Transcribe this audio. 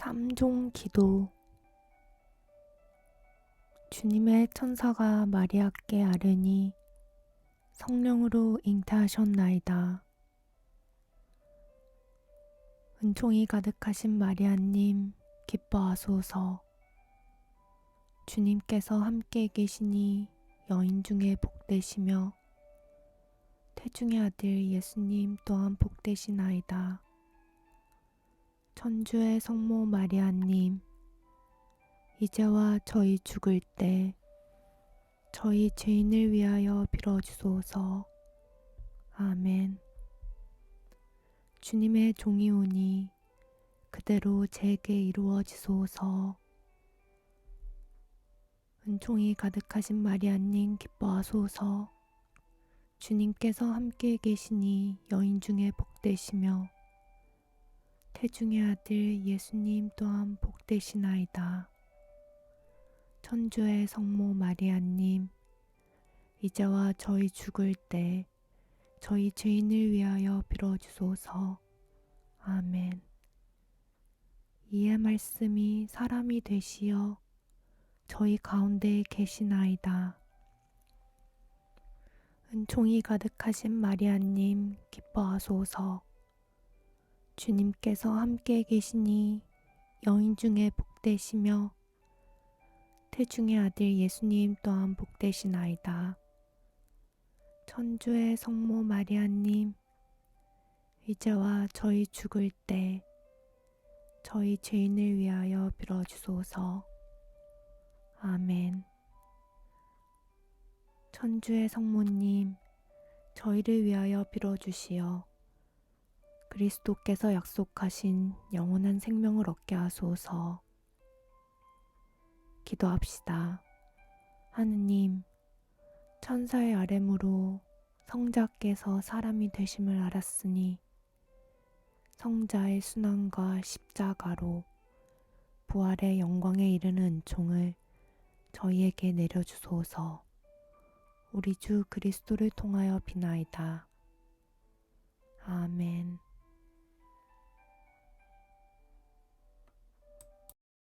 삼종 기도 주님의 천사가 마리아께 아뢰니 성령으로 잉태하셨나이다. 은총이 가득하신 마리아님 기뻐하소서. 주님께서 함께 계시니 여인 중에 복되시며 태중의 아들 예수님 또한 복되시나이다. 천주의 성모 마리아님, 이제와 저희 죽을 때 저희 죄인을 위하여 빌어주소서. 아멘. 주님의 종이 오니 그대로 제게 이루어지소서. 은총이 가득하신 마리아님 기뻐하소서. 주님께서 함께 계시니 여인 중에 복되시며 태중의 아들 예수님 또한 복되시나이다. 천주의 성모 마리아님, 이제와 저희 죽을 때 저희 죄인을 위하여 빌어주소서. 아멘. 이의 말씀이 사람이 되시어 저희 가운데 계시나이다. 은총이 가득하신 마리아님 기뻐하소서. 주님께서 함께 계시니 여인 중에 복되시며 태중의 아들 예수님 또한 복되시나이다. 천주의 성모 마리아님, 이제와 저희 죽을 때 저희 죄인을 위하여 빌어주소서. 아멘. 천주의 성모님, 저희를 위하여 빌어주시어 그리스도께서 약속하신 영원한 생명을 얻게 하소서. 기도합시다. 하느님, 천사의 아뢰므로 성자께서 사람이 되심을 알았으니 성자의 순환과 십자가로 부활의 영광에 이르는 은총을 저희에게 내려주소서. 우리 주 그리스도를 통하여 비나이다. 아멘.